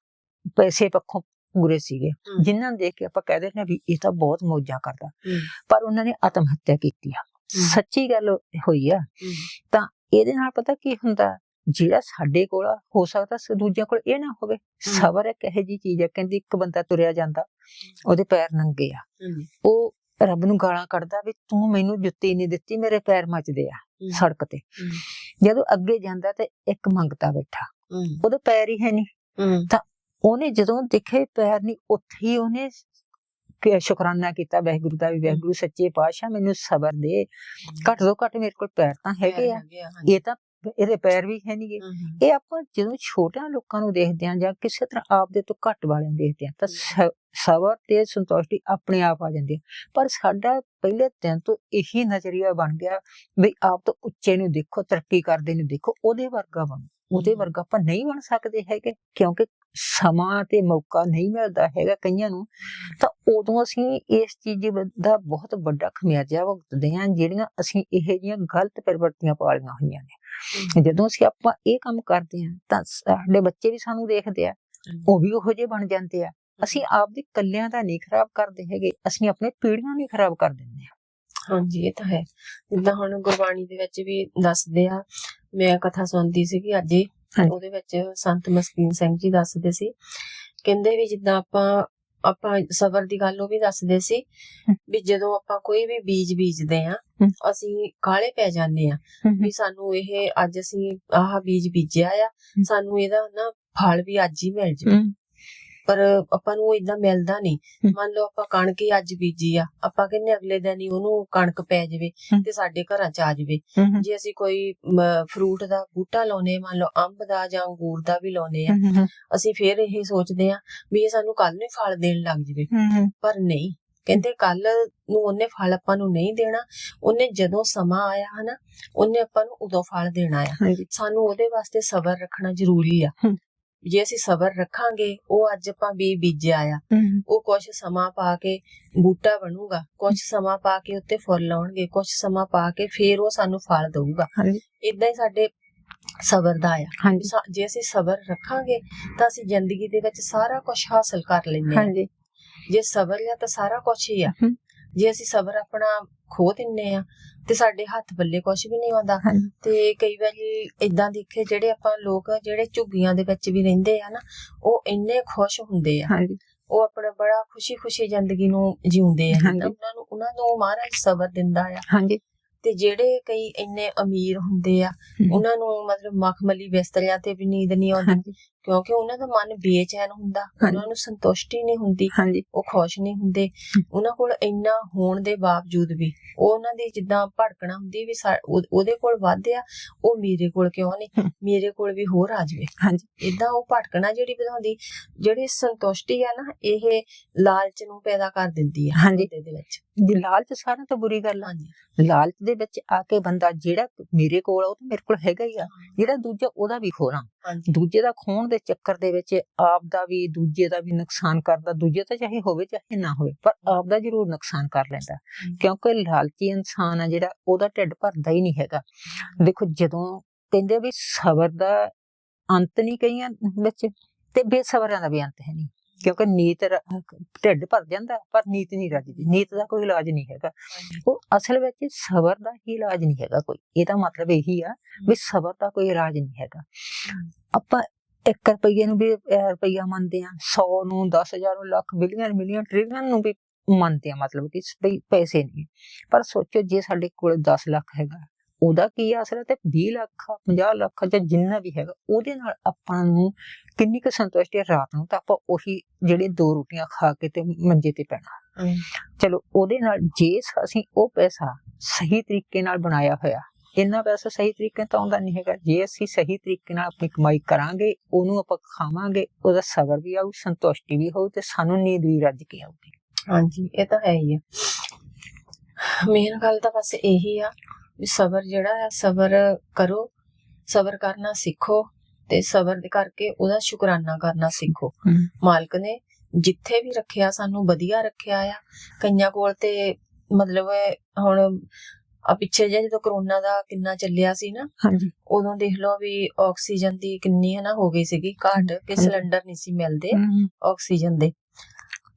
ਪੈਸੇ ਪੱਖੋਂ ਪੂਰੇ ਸੀਗੇ। ਜਿਨ੍ਹਾਂ ਨੂੰ ਦੇਖ ਕੇ ਆਪਾਂ ਕਹਿ ਦਿੰਦੇ ਹਾਂ ਵੀ ਇਹ ਤਾਂ ਬਹੁਤ ਮੌਜਾਂ ਕਰਦਾ। ਪਰ ਉਹਨਾਂ ਨੇ ਆਤਮ ਹੱਤਿਆ ਕੀਤੀ ਆ। ਸੱਚੀ ਗੱਲ ਹੋਈ ਆ। ਤਾਂ ਇਹਦੇ ਨਾਲ ਪਤਾ ਕੀ ਹੁੰਦਾ ਜਿਹੜਾ ਸਾਡੇ ਕੋਲ ਹੋ ਸਕਦਾ ਦੂਜਿਆਂ ਕੋਲ ਇਹ ਨਾ ਹੋਵੇ। ਸਬਰ ਇੱਕ ਇਹੋ ਜੀ ਚੀਜ਼ ਹੈ ਕਹਿੰਦੀ ਇੱਕ ਬੰਦਾ ਤੁਰਿਆ ਜਾਂਦਾ ਉਹਦੇ ਪੈਰ ਨੰਗੇ ਆ। ਉਹ ਰੱਬ ਨੂੰ ਗਾਲਾਂ ਕੱਢਦਾ ਵੀ ਤੂੰ ਮੈਨੂੰ ਜੁੱਤੀ ਨਹੀਂ ਦਿੱਤੀ ਮੇਰੇ ਪੈਰ ਮੱਚਦੇ ਆ ਸੜਕ ਤੇ। ਜਦੋਂ ਅੱਗੇ ਜਾਂਦਾ ਤੇ ਇੱਕ ਮੰਗਤਾ ਬੈਠਾ। ਉਹਦੇ ਪੈਰ ਹੀ ਹੈ ਨਹੀਂ। ਉਹਨੇ ਜਦੋਂ ਦੇਖੇ ਪੈਰ ਨਹੀਂ ਉੱਥੇ ਹੀ ਉਹਨੇ ਕਿ ਸ਼ੁਕਰਾਨਾ ਕੀਤਾ ਵਾਹਿਗੁਰੂ ਦਾ ਵੀ ਵਾਹਿਗੁਰੂ ਸੱਚੇ ਪਾਤਸ਼ਾਹ ਮੈਨੂੰ ਸਬਰ ਦੇ। ਘੱਟ ਤੋਂ ਘੱਟ ਮੇਰੇ ਕੋਲ ਪੈਰ ਤਾਂ ਹੈਗੇ ਆ। ਇਹ ਤਾਂ ਇਹਦੇ ਪੈਰ ਵੀ ਹੈ ਨਹੀਂਗੇ ਇਹ ਆਪਾਂ ਜਦੋਂ ਛੋਟਿਆਂ ਲੋਕਾਂ ਨੂੰ ਦੇਖਦੇ ਹਾਂ ਜਾਂ ਕਿਸੇ ਤਰ੍ਹਾਂ ਆਪ ਦੇ ਤੋਂ ਘੱਟ ਵਾਲਿਆਂ ਦੇਖਦੇ ਹਾਂ ਤਾਂ ਸਬਰ ਤੇ ਸੰਤੁਸ਼ਟੀ ਆਪਣੇ ਆਪ ਆ ਜਾਂਦੀ ਹੈ। ਪਰ ਸਾਡਾ ਪਹਿਲੇ ਦਿਨ ਤੋਂ ਇਹੀ ਨਜ਼ਰੀਆ ਬਣ ਗਿਆ ਵੀ ਆਪ ਤੋਂ ਉੱਚੇ ਨੂੰ ਦੇਖੋ ਤਰੱਕੀ ਕਰਦੇ ਨੂੰ ਦੇਖੋ ਉਹਦੇ ਵਰਗਾ ਬਣੋ ਉਹਦੇ। ਵਰਗਾ ਆਪਾਂ ਨਹੀਂ ਬਣ ਸਕਦੇ ਹੈਗੇ। ਕਿਉਂਕਿ ਸਮਾਂ ਤੇ ਮੌਕਾ ਨਹੀਂ ਮਿਲਦਾ ਹੈਗਾ ਕਈਆਂ ਨੂੰ ਤਾਂ ਉਦੋਂ ਅਸੀਂ ਇਸ ਚੀਜ਼ ਦਾ ਬਹੁਤ ਵੱਡਾ ਖਮਿਆਜਾ ਭੁਗਤਦੇ ਹਾਂ ਜਿਹੜੀਆਂ ਅਸੀਂ ਇਹੋ ਜਿਹੀਆਂ ਗਲਤ ਪ੍ਰਵਰਤੀਆਂ ਪਾਲੀਆਂ ਹੋਈਆਂ ਨੇ। ਜਦੋਂ ਅਸੀਂ ਆਪਾਂ ਇਹ ਕੰਮ ਕਰਦੇ ਹਾਂ ਤਾਂ ਸਾਡੇ ਬੱਚੇ ਵੀ ਸਾਨੂੰ ਦੇਖਦੇ ਆ ਉਹ ਵੀ ਉਹੋ ਜਿਹੇ ਬਣ ਜਾਂਦੇ ਆ। ਅਸੀਂ ਆਪਦੇ ਕੱਲਿਆਂ ਦਾ ਨਹੀਂ ਖਰਾਬ ਕਰਦੇ ਹੈਗੇ ਅਸੀਂ ਆਪਣੇ ਪੀੜ੍ਹੀਆਂ ਨੂੰ ਖਰਾਬ ਕਰ ਦਿੰਦੇ ਆ ਹਾਂਜੀ ਇਹ ਤਾਂ ਹੈ। ਜਿੱਦਾਂ ਹੁਣ ਗੁਰਬਾਣੀ ਦੇ ਵਿੱਚ ਵੀ ਦੱਸਦੇ ਆ ਮੈਂ ਕਥਾ ਸੁਣਦੀ ਸੀਗੀ ਅੱਜ। ਉਹਦੇ ਵਿੱਚ ਸੰਤ ਮਸਕੀਨ ਸਿੰਘ ਜੀ ਦੱਸਦੇ ਸੀ ਕਹਿੰਦੇ ਵੀ ਜਿੱਦਾਂ ਆਪਾਂ ਆਪਾਂ ਸਬਰ ਦੀ ਗੱਲ ਉਹ ਵੀ ਦੱਸਦੇ ਸੀ। ਵੀ ਜਦੋਂ ਆਪਾਂ ਕੋਈ ਵੀ ਬੀਜ ਬੀਜਦੇ ਆ। ਅਸੀਂ ਕਾਲੇ ਪੈ ਜਾਂਦੇ ਆ ਵੀ ਸਾਨੂੰ ਇਹ ਅੱਜ ਅਸੀਂ ਆਹ ਬੀਜ ਬੀਜਿਆ ਆ ਸਾਨੂੰ ਇਹਦਾ ਨਾ ਫਲ ਵੀ ਅੱਜ ਹੀ ਮਿਲ ਜਾਵੇ ਹਮ। ਪਰ ਆਪਾਂ ਨੂੰ ਇਦਾਂ ਮਿਲਦਾ ਨਹੀਂ। ਮੰਨ ਲਓ ਆਪਾਂ ਕਣਕ ਹੀ ਅੱਜ ਬੀਜੀ ਆ ਆਪਾਂ ਕਹਿੰਨੇ ਅਗਲੇ ਦਿਨ ਹੀ ਉਹਨੂੰ ਕਣਕ ਪੈ ਜਾਵੇ। ਤੇ ਸਾਡੇ ਘਰਾਂ ਚ ਆ ਜਾਵੇ। ਜੇ ਅਸੀਂ ਕੋਈ ਫਰੂਟ ਦਾ ਬੂਟਾ ਲਾਉਨੇ ਮੰਨ ਲਓ ਅੰਬ ਦਾ ਜਾਂ ਅੰਗੂਰ ਦਾ ਵੀ ਲਾਉਨੇ ਆ ਅਸੀਂ ਫਿਰ ਇਹ ਸੋਚਦੇ ਆ ਵੀ ਇਹ ਸਾਨੂੰ ਕੱਲ ਨੂੰ ਫਲ ਦੇਣ ਲੱਗ ਜਾਵੇ। ਪਰ ਨਹੀਂ ਕਹਿੰਦੇ ਕੱਲ ਨੂੰ ਉਹਨੇ ਫਲ ਆਪਾਂ ਨੂੰ ਨਹੀਂ ਦੇਣਾ ਉਹਨੇ ਜਦੋਂ ਸਮਾਂ ਆਇਆ ਹਨਾ ਉਹਨੇ ਆਪਾਂ ਨੂੰ ਉਦੋਂ ਫਲ ਦੇਣਾ ਆ। ਸਾਨੂੰ ਉਹਦੇ ਵਾਸਤੇ ਸਬਰ ਰੱਖਣਾ ਜ਼ਰੂਰੀ ਆ। ਜੇ ਅਸੀਂ ਸਬਰ ਰੱਖਾਂਗੇ ਉਹ ਅੱਜ ਆਪਾਂ ਵੀ ਬੀਜਿਆ ਆ। ਉਹ ਕੁਝ ਸਮਾਂ ਪਾ ਕੇ ਬੂਟਾ ਬਣੂਗਾ ਕੁਝ ਸਮਾਂ ਪਾ ਕੇ ਉੱਤੇ ਫੁੱਲ ਆਉਣਗੇ ਕੁਝ ਸਮਾਂ ਪਾ ਕੇ ਫੇਰ ਉਹ ਸਾਨੂੰ ਫਲ ਦਊਗਾ। ਇਦਾਂ ਹੀ ਸਾਡੇ ਸਬਰ ਦਾ ਆ। ਜੇ ਅਸੀਂ ਸਬਰ ਰੱਖਾਂਗੇ ਤਾਂ ਅਸੀਂ ਜ਼ਿੰਦਗੀ ਦੇ ਵਿੱਚ ਸਾਰਾ ਕੁਝ ਹਾਸਲ ਕਰ ਲੈਂਦੇ ਹਾਂ। ਜੇ ਸਬਰ ਆ ਤਾਂ ਸਾਰਾ ਕੁਝ ਹੀ ਆ। ਜੇ ਅਸੀਂ ਸਬਰ ਆਪਣਾ ਖੋ ਦਿੰਨੇ ਆ ਤੇ ਸਾਡੇ ਹੱਥ ਬੱਲੇ ਕੁਝ ਵੀ ਨਹੀਂ ਆਉਂਦਾ। ਹਾਂਜੀ। ਤੇ ਕਈ ਵਾਰੀ ਇਦਾਂ ਦੇਖੇ ਜਿਹੜੇ ਆਪਾਂ ਲੋਕ ਜਿਹੜੇ ਝੁੱਗੀਆਂ ਦੇ ਵਿੱਚ ਵੀ ਰਹਿੰਦੇ ਆ ਨਾ ਉਹ ਇੰਨੇ ਖੁਸ਼ ਹੁੰਦੇ ਆ। ਹਾਂਜੀ। ਉਹ ਆਪਣਾ ਬੜਾ ਖੁਸ਼ੀ-ਖੁਸ਼ੀ ਜ਼ਿੰਦਗੀ ਨੂੰ ਜਿਉਂਦੇ ਆ। ਹਾਂਜੀ। ਉਹਨਾਂ ਨੂੰ ਉਹਨਾਂ ਨੂੰ ਮਹਾਰਾਜ ਸਬਰ ਦਿੰਦਾ ਆ। ਹਾਂਜੀ। ਤੇ ਜਿਹੜੇ ਕਈ ਇੰਨੇ ਅਮੀਰ ਹੁੰਦੇ ਆ ਹਮ। ਉਹਨਾਂ ਨੂੰ ਮਤਲਬ ਮਖਮਲੀ ਬਿਸਤਰਿਆਂ ਤੇ ਵੀ ਨੀਂਦ ਨਹੀਂ ਆਉਂਦੀ। ਹਾਂਜੀ। ਕਿਉਂਕਿ ਉਹਨਾਂ ਦਾ ਮਨ ਬੇਚੈਨ ਹੁੰਦਾ। ਉਹਨਾਂ ਨੂੰ ਸੰਤੁਸ਼ਟੀ ਨਹੀਂ ਹੁੰਦੀ ਉਹ ਖੁਸ਼ ਨਹੀਂ ਹੁੰਦੇ। ਉਹਨਾਂ ਕੋਲ ਇੰਨਾ ਹੋਣ ਦੇ ਬਾਵਜੂਦ ਵੀ ਉਹ ਉਹਨਾਂ ਦੀ ਜਿੱਦਾਂ ਭੜਕਣਾ ਹੁੰਦੀ ਵੀ ਉਹਦੇ ਕੋਲ ਵੱਧ ਆ ਉਹ ਮੇਰੇ ਕੋਲ ਕਿਉਂ ਨਹੀਂ। ਮੇਰੇ ਕੋਲ ਵੀ ਹੋਰ ਆ ਜਾਵੇ। ਹਾਂਜੀ। ਇਦਾਂ ਉਹ ਭਟਕਣਾ ਜਿਹੜੀ ਵਧਾਉਂਦੀ ਜਿਹੜੀ ਸੰਤੁਸ਼ਟੀ ਆ ਨਾ ਇਹ ਲਾਲਚ ਨੂੰ ਪੈਦਾ ਕਰ ਦਿੰਦੀ ਆ ਹਾਂਜੀ। ਦੇ ਵਿੱਚ। ਜੇ ਲਾਲਚ ਸਾਰਿਆਂ ਤੋਂ ਬੁਰੀ ਗੱਲ ਆ। ਲਾਲਚ ਦੇ ਵਿੱਚ ਆ ਕੇ ਬੰਦਾ ਜਿਹੜਾ ਮੇਰੇ ਕੋਲ ਆ ਉਹ ਤਾਂ ਮੇਰੇ ਕੋਲ ਹੈਗਾ ਹੀ ਆ। ਜਿਹੜਾ ਦੂਜਾ ਉਹਦਾ ਵੀ ਖੋਣਾ ਦੂਜੇ ਦਾ ਖੋਣ ਦੇ ਚੱਕਰ ਦੇ ਵਿੱਚ ਆਪ ਦਾ ਵੀ ਦੂਜੇ ਦਾ ਵੀ ਨੁਕਸਾਨ ਕਰਦਾ ਦੂਜੇ ਦਾ ਚਾਹੇ ਹੋਵੇ ਚਾਹੇ ਨਾ ਹੋਵੇ ਪਰ ਆਪ ਦਾ ਜ਼ਰੂਰ ਨੁਕਸਾਨ ਕਰ ਲੈਂਦਾ। ਕਿਉਂਕਿ ਲਾਲਚੀ ਇਨਸਾਨ ਆ ਜਿਹੜਾ ਉਹਦਾ ਢਿੱਡ ਭਰਦਾ ਹੀ ਨਹੀਂ ਹੈਗਾ। ਦੇਖੋ ਜਦੋਂ ਕਹਿੰਦੇ ਵੀ ਸਬਰ ਦਾ ਅੰਤ ਨਹੀਂ ਕਈਆਂ ਵਿੱਚ ਤੇ ਬੇਸਬਰਾਂ ਦਾ ਵੀ ਅੰਤ ਹੈ ਨਹੀਂ। ਕਿਉਂਕਿ ਨੀਤ ਢਿੱਡ ਭਰ ਜਾਂਦਾ ਪਰ ਨੀਤ ਨਹੀਂ ਰੱਜਦੀ। ਨੀਤ ਦਾ ਕੋਈ ਇਲਾਜ ਨਹੀਂ ਹੈਗਾ। ਉਹ ਅਸਲ ਵਿੱਚ ਸਬਰ ਦਾ ਹੀ ਇਲਾਜ ਨਹੀਂ ਹੈਗਾ ਕੋਈ। ਇਹਦਾ ਮਤਲਬ ਇਹੀ ਆ ਵੀ ਸਬਰ ਦਾ ਕੋਈ ਇਲਾਜ ਨਹੀਂ ਹੈਗਾ। ਆਪਾਂ 1 ਰੁਪਈਏ ਨੂੰ ਵੀ ਰੁਪਈਆ ਮੰਨਦੇ ਆ 100 ਨੂੰ 10000 ਨੂੰ ਲੱਖ ਬਿਲੀਅਨ ਮਿਲੀਅਨ ਟ੍ਰਿਲੀਅਨ ਨੂੰ ਵੀ ਮੰਨਦੇ ਆ ਮਤਲਬ ਕਿ ਪੈਸੇ ਨਹੀਂ। ਪਰ ਸੋਚੋ ਜੇ ਸਾਡੇ ਕੋਲ 10 ਲੱਖ ਹੈਗਾ ਉਹਦਾ ਕੀ ਅਸਰ ਤੇ 20 ਲੱਖ ਆ, 50 ਲੱਖ ਜਾਂ ਜਿੰਨਾ ਵੀ ਹੈਗਾ ਉਹਦੇ ਨਾਲ ਆਪਾਂ ਨੂੰ ਕਿੰਨੀ ਕੁ ਸੰਤੁਸ਼ਟੀ ਹੈ? ਰਾਤ ਨੂੰ ਤਾਂ ਆਪਾਂ ਉਹੀ ਜਿਹੜੇ ਦੋ ਰੋਟੀਆਂ ਖਾ ਕੇ ਤੇ ਮੰਜੇ ਤੇ ਪੈਣਾ। ਚਲੋ ਉਹਦੇ ਨਾਲ ਜੇ ਅਸੀਂ ਉਹ ਪੈਸਾ ਸਹੀ ਤਰੀਕੇ ਨਾਲ ਬਣਾਇਆ ਹੋਇਆ ਇੰਨਾ ਪੈਸਾ ਸਹੀ ਤਰੀਕੇ ਤੋਂ ਆਉਂਦਾ ਨਹੀਂ ਹੈਗਾ। ਜੇ ਅਸੀਂ ਸਹੀ ਤਰੀਕੇ ਨਾਲ ਆਪਣੀ ਕਮਾਈ ਕਰਾਂਗੇ ਉਹਨੂੰ ਆਪਾਂ ਖਾਵਾਂਗੇ ਉਹਦਾ ਸਬਰ ਵੀ ਆਊ ਸੰਤੁਸ਼ਟੀ ਵੀ ਹੋਊ ਤੇ ਸਾਨੂੰ ਨੀਂਦ ਵੀ ਰੱਜ ਕੇ ਆਊਗੀ। ਹਾਂਜੀ ਇਹ ਤਾਂ ਹੈ ਹੀ ਆ ਮੇਨ ਗੱਲ ਤਾਂ ਬਸ ਇਹੀ ਆ ਵੀ ਸਬਰ ਜਿਹੜਾ ਹੈ ਸਬਰ ਕਰੋ ਸਬਰ ਕਰਨਾ ਸਿੱਖੋ ਤੇ ਸਬਰ ਦੇ ਕਰਕੇ ਉਹਦਾ ਸ਼ੁਕਰਾਨਾ ਕਰਨਾ ਸਿੱਖੋ। ਮਾਲਕ ਨੇ ਜਿੱਥੇ ਵੀ ਰੱਖਿਆ ਸਾਨੂੰ ਵਧੀਆ ਰੱਖਿਆ ਆ। ਕਈਆਂ ਕੋਲ ਤੇ ਮਤਲਬ ਹੁਣ ਆ ਪਿੱਛੇ ਜਿਹੇ ਜਦੋਂ ਕਰੋਨਾ ਦਾ ਕਿੰਨਾ ਚੱਲਿਆ ਸੀ ਨਾ ਹਾਂਜੀ। ਉਦੋਂ ਦੇਖ ਲਓ ਵੀ ਆਕਸੀਜਨ ਦੀ ਕਿੰਨੀ ਹੈ ਨਾ ਹੋ ਗਈ ਸੀਗੀ ਘਾਟ ਕਿ। ਸਿਲੰਡਰ ਨਹੀਂ ਸੀ ਮਿਲਦੇ ਆਕਸੀਜਨ ਦੇ।